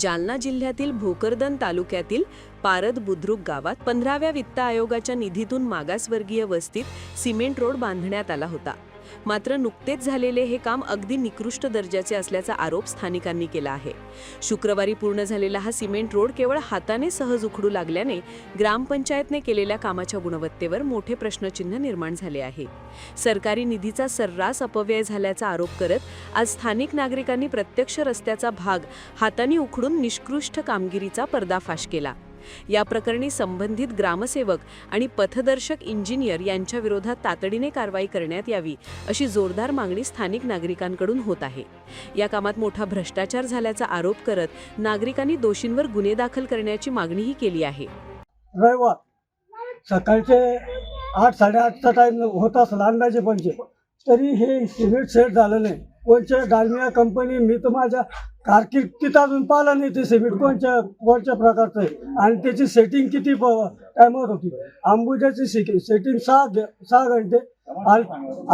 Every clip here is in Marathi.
जालना जिल्ह्यातील भोकरदन तालुक्यातील पारद बुद्रुक गावात पंधराव्या वित्त आयोगाच्या निधीतून मागासवर्गीय वस्तीत सिमेंट रोड बांधण्यात आला होता. मात्र नुकतेच झालेले हे काम अगदी निकृष्ट दर्जाचे असल्याचा आरोप स्थानिकांनी केला आहे. शुक्रवारी पूर्ण झालेला हा सिमेंट रोड केवळ हाताने सहज उखडू लागल्याने ग्रामपंचायतने केलेल्या कामाच्या गुणवत्तेवर मोठे प्रश्नचिन्ह निर्माण झाले आहे. सरकारी निधीचा सर्रास अपव्यय झाल्याचा आरोप करत आज स्थानिक नागरिकांनी प्रत्यक्ष रस्त्याचा भाग हाताने उखडून निष्कृष्ट कामगिरीचा पर्दाफाश केला. या प्रकरणी संबंधित ग्रामसेवक आणि पथदर्शक इंजिनियर यांच्या विरोधात तातडीने कारवाई करण्यात यावी अशी जोरदार मागणी स्थानिक नागरिकांकडून होत आहे. या कामात मोठा भ्रष्टाचार झाल्याचा आरोप करत नागरिकांनी दोषींवर गुन्हे दाखल करण्याची मागणीही केली आहे. रविवार सकाळचे आठ साडेआठचा टाईम होता असला पंचे तरी हे सिमेंट सेट झालं नाही. कोणच्या डालमिया कंपनी मी तर माझ्या कारकिर्दीत अजून पाहिलं नाही ते सिमेंट कोणच्या कोणत्या प्रकारचं आहे. आणि त्याची सेटिंग किती टायमावर होती. अंबुजाची सेटिंग सहा सहा घंटे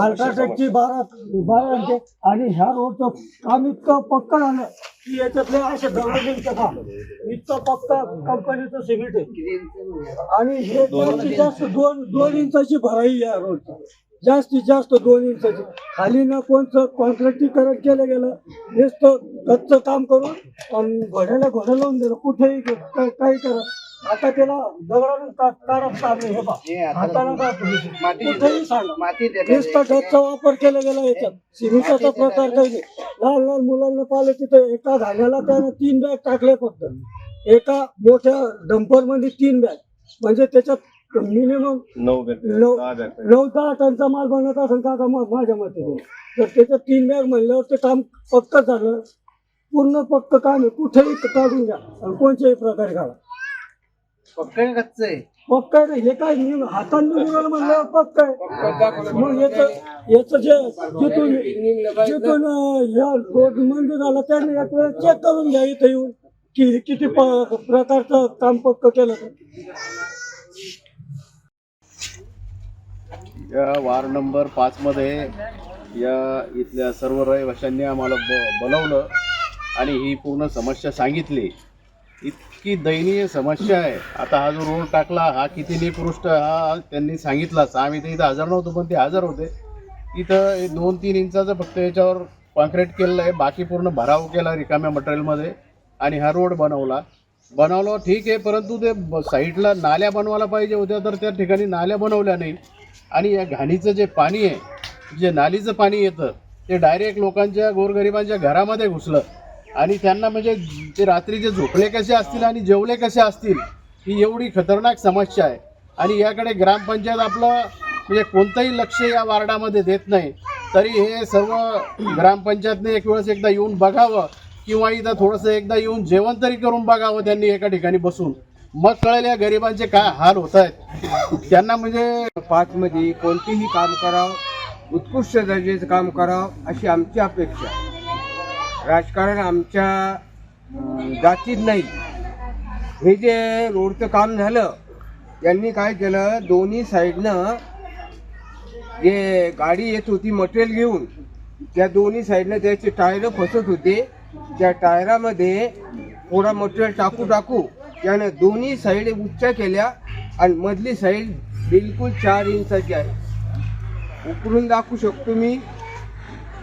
अल्ट्राटेकची बारा बारा घंटे आणि ह्या रोडचं काम इतकं पक्क झालं की याच्यातले असे दगडांचं काम इतकं पक्क कंपनीचं सिमेंट आहे. आणि हे जास्तीत जास्त दोन दोन इंचाची भराई या रोडची. जास्तीत जास्त दोन इंचाची. खाली न कोणतं कॉन्क्रिटीकरण केलं गेलं नुसतं कच्चं काम करून आणि घोड्याला घोडं लावून दिलं कुठेही काही करा आता त्याला दगडानं हे हाताला का कुठेही सांगा. नुसतं गच्चा वापर केला गेला याच्यात. सिमेंटाचा प्रकार काही नाही. लहान लहान मुलांना पाहिलं तिथे एका धान्याला त्यानं तीन बॅग टाकले फक्त. एका मोठ्या डंपरमध्ये तीन बॅग. म्हणजे त्याच्यात मिनिमम नऊ नऊ दहा बॅग नऊ दहा टनचा माल बनत असेल का मा- माझ्या मते तरी. तर त्याच्यात तीन बॅग म्हणल्यावर ते काम पक्क झालं. पूर्ण पक्क काम आहे. कुठेही काढून घ्या आणि कोणत्याही प्रकारे काढा कच्च आहे? पक्क आहे. ना हे काय मी हाताने मुलाला म्हणल्यावर पक्क आहे. मग याच याच जे जिथून जिथून अं, ह्या रोड मंजूर झाला त्यांनी एक वेळ चेक करून घ्या इथं येऊन. की किती प- प्रकारचं काम पक्क केलं. ते. या वार्ड नंबर पाचमध्ये या इथल्या सर्व रहिवाशांनी आम्हाला ब बोलवलं आणि ही पूर्ण समस्या सांगितली. इतकी दयनीय समस्या आहे. आता हा जो रोड टाकला हा किती निकृष्ट हा त्यांनी सांगितलाच. आम्ही तर इथं हजर नव्हतो पण ते हजर होते. इथं दोन तीन इंचाचं फक्त याच्यावर कॉन्क्रीट केलेलं आहे. बाकी पूर्ण भराव केला रिकाम्या मटेरियलमध्ये आणि हा रोड बनवला. बनवलं ठीक आहे परंतु ते साईडला नाल्या बनवायला पाहिजे होत्या तर त्या ठिकाणी नाल्या बनवल्या नाही. आणि या घाणीचं जे पाणी आहे जे नालीचं पाणी येतं ते डायरेक्ट लोकांच्या गोरगरिबांच्या घरामध्ये घुसलं. आणि त्यांना म्हणजे ते रात्रीचे झोपले कसे असतील आणि जेवले कसे असतील ही एवढी खतरनाक समस्या आहे. आणि याकडे ग्रामपंचायत आपलं म्हणजे कोणतंही लक्ष या वार्डामध्ये देत नाही. तरी हे सर्व ग्रामपंचायतने एक वेळेस एकदा येऊन बघावं किंवा इथं थोडंसं एकदा येऊन जेवण तरी करून बघावं त्यांनी एका ठिकाणी बसून. मग कळेल या गरिबांचे काय हाल होत आहेत? त्यांना म्हणजे पाच मध्ये कोणतेही काम करावं उत्कृष्ट दर्जाचं काम करावं अशी आमची अपेक्षा राजकारण आमच्या जातीत नाही. हे जे रोडचं काम झालं यांनी काय केलं? दोन्ही साईडनं जे गाडी येत होती मटेरियल घेऊन त्या दोन्ही साईडनं त्याचे टायर फसत होते. त्या टायरामध्ये थोडा मटेरियल टाकू टाकू त्यानं दोन्ही साईड उच्च केल्या आणि मधली साईड बिलकुल चार इंचाची आहे उकरून दाखवू शकतो मी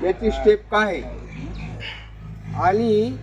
याची स्टेप काय आहे. आणि